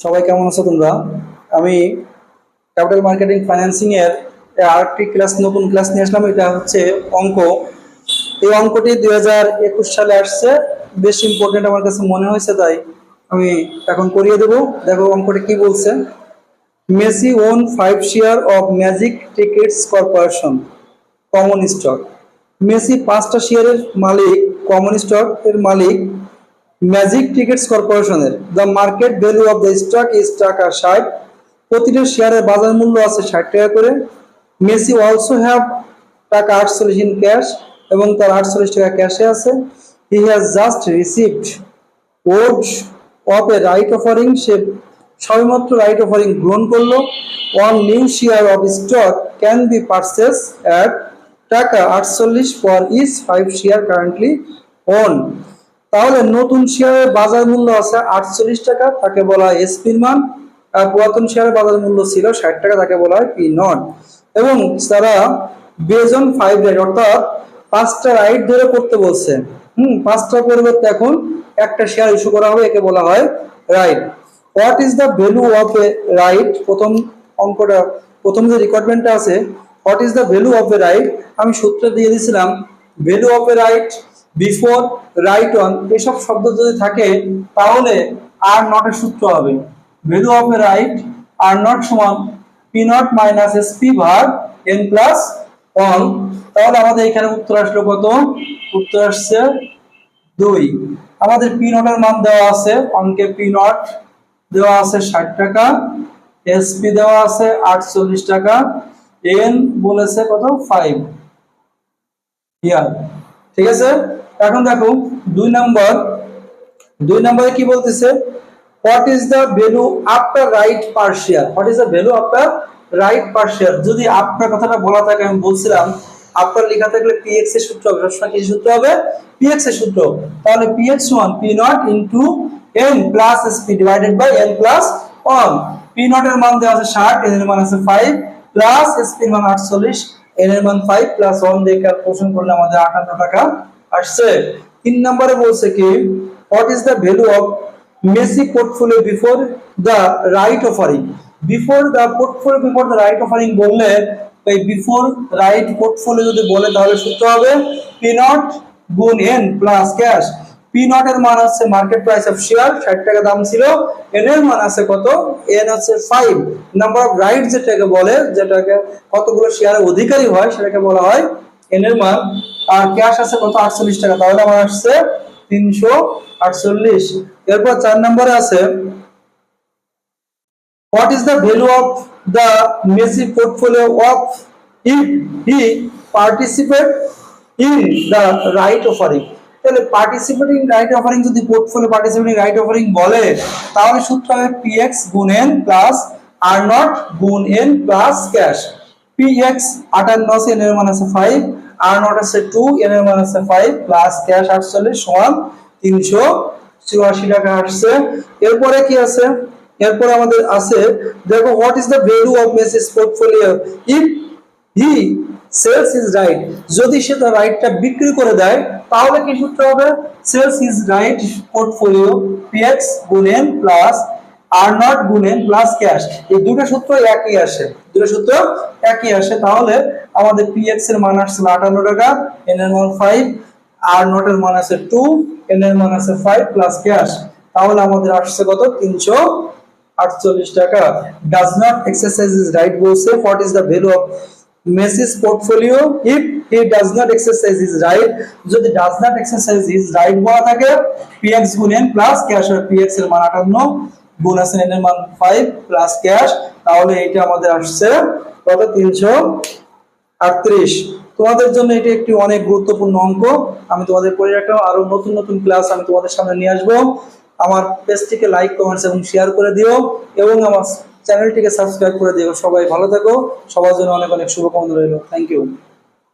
সবাই কেমন আছো তোমরা? আমি ক্যাপিটাল মার্কেটিং ফাইন্যান্সিং এর আরেকটি ক্লাস নতুন ক্লাস নিয়ে আসলাম, এটা হচ্ছে অঙ্ক। এই অঙ্কটি দুই হাজার একুশ সালে আসছে, বেশ ইম্পর্টেন্ট আমার কাছে মনে হয়েছে, তাই আমি এখন করিয়ে দেবো। দেখো অঙ্কটি কি বলছে। Messi own five share of magic tickets corporation common stock Messi পাঁচটা শেয়ারের মালিক কমন স্টক এর মালিক। ম্যাজিক টিকিটস কর্পোরেশনের the market value of the stock is টাকা ষাট। প্রতিটা শেয়ারের বাজার মূল্য আছে ষাট টাকা করে। মেসি অলসো হ্যাভ টাকা আটচল্লিশ ইন ক্যাশ এবং তার আটচল্লিশ টাকা ক্যাশে আছে। He has just received word of a right offering সে সবেমাত্র রাইট অফারিং গ্রহণ করল। One new share of stock can be purchase at টাকা আটচল্লিশ for each five share currently own তাহলে নতুন শেয়ারের বাজার মূল্য আছে আটচল্লিশ টাকা, তাকে বলা হয় এসপির মান। আর পুরাতন শেয়ারের বাজার মূল্য ছিল ষাট টাকা, তাকে বলা হয় পি নট এবং তারা বেজন ফাইভ রাইট অর্থাৎ পাঁচটা রাইট ধরে করতে বলছে। হুম পাঁচটা পরিবর্তে এখন একটা শেয়ার ইস্যু করা হবে, একে বলা হয় right what is the value of a right প্রথম অঙ্কটা, প্রথম যে রিকোয়ারমেন্টটা আছে what is the value of a right আমি সূত্র দিয়ে দিয়েছিলাম value of a right before right on এসব শব্দ যদি থাকে, তাহলে আর নটের সূত্র হবে। Value of a right R naught সমান P naught minus S P ভাগ এন প্লাস ওয়ান তাহলে আমাদের এখানে উত্তর আসলো কত? উত্তর আসছে দুই। আমাদের পি নটের মান দেওয়া আছে, অঙ্কে পি নট দেওয়া আছে ষাট টাকা এসপি দেওয়া আছে আটচল্লিশ টাকা এন বলেছে কত? ফাইভ ইয়ার ঠিক আছে? এখন দেখো, দুই নম্বর, দুই নম্বরে কি বলতেছে? What is the value after right per share what is the value after right per share যদি আপনার কথাটা বলা থাকে, আমি বলছিলাম, আপনার লেখা থাকলে পিএক্স এর সূত্র হবে। সবসময় কি সূত্র হবে? পিএক্স এর সূত্র। তাহলে PX one P naught into N plus SP divided by N plus one P naught এর মান দেওয়া আছে ষাট এন এর মান আছে ফাইভ প্লাস এর মান আটচল্লিশ এন এর মান ফাইভ প্লাস ওয়ান দিয়ে ক্যালকুলেশন করলে আমাদের আটান্ন টাকা আসছে। তিন নম্বরে বলছে কি what is the value of Macy portfolio before the right offering before the portfolio before the right offering বললে এই বিফোর রাইট পোর্টফোলিও যদি বলে, তাহলে সূত্র হবে পি নট গুণ N plus cash P naught এর মান আছে মার্কেট প্রাইস অফ শেয়ার ষাট টাকা দাম ছিল। এন এর মান আছে কত? এন আছে ফাইভ নাম্বার অফ রাইট যেটাকে বলে, যেটাকে কতগুলো শেয়ারের অধিকারী হয়, সেটাকে বলা হয় এন এর মান, আর ক্যাশ আছে কত? আটচল্লিশ টাকা। তাহলে আমার আসছে তিনশো আটচল্লিশ। এরপর চার নম্বরে আছে, what is the value of the Messi portfolio of if he participate in the right offering? তাহলে পার্টিসিপেটিং রাইট অফারিং যদি পোর্টফোলিও পার্টিসিপেটিং রাইট অফারিং বলে, তাহলে সূত্র হবে পিএক্স গুণ এন প্লাস আর নট গুণ এন প্লাস ক্যাশ আটান্ন আছে এন এর মান আছে ফাইভ আর নট আছে টু এন এর মান আছে ফাইভ প্লাস ক্যাশ আটচল্লিশ সমান তিনশো চুরাশি টাকা আসছে। এরপরে কি আছে? এরপর আমাদের আছে, দেখো what is the value of Macy's portfolio if he sells his right যদি সে তার রাইটটা বিক্রি করে দেয়, তাহলে কি সূত্র হবে? Sells his right portfolio PX গুণেন plus R naught গুণেন প্লাস ক্যাশ এই দুটো সূত্র একই আসে। দুটো সূত্র একই আসে। তাহলে আমাদের পিএক্স এর মান আসছে আটান্ন টাকা এন এর মান ফাইভ আর নট এর মান আছে টু এন এর মান আছে ফাইভ প্লাস ক্যাশ তাহলে আমাদের আসছে কত? তিনশো আটচল্লিশ টাকা। Does not exercise his right বলছে। What is the value of Macy's portfolio if he does not exercise his right যদি does not exercise his right বলা থাকে পিএক্স গুণ এন প্লাস ক্যাশ আর পিএক্স এর মান আটান্ন এন এর মান ফাইভ প্লাস ক্যাশ তাহলে এটা আমাদের আসছে কত? তিনশো আটত্রিশ। তোমাদের জন্য এটি একটি অনেক গুরুত্বপূর্ণ অঙ্ক। আমি তোমাদের করে রাখলাম। আরও নতুন নতুন ক্লাস আমি তোমাদের সামনে নিয়ে আসব। আমার পেজটিকে লাইক কমেন্টস এবং শেয়ার করে দিও এবং আমার চ্যানেলটিকে সাবস্ক্রাইব করে দিও। সবাই ভালো থাকো। সবার জন্য অনেক অনেক শুভকামনা রইল। Thank you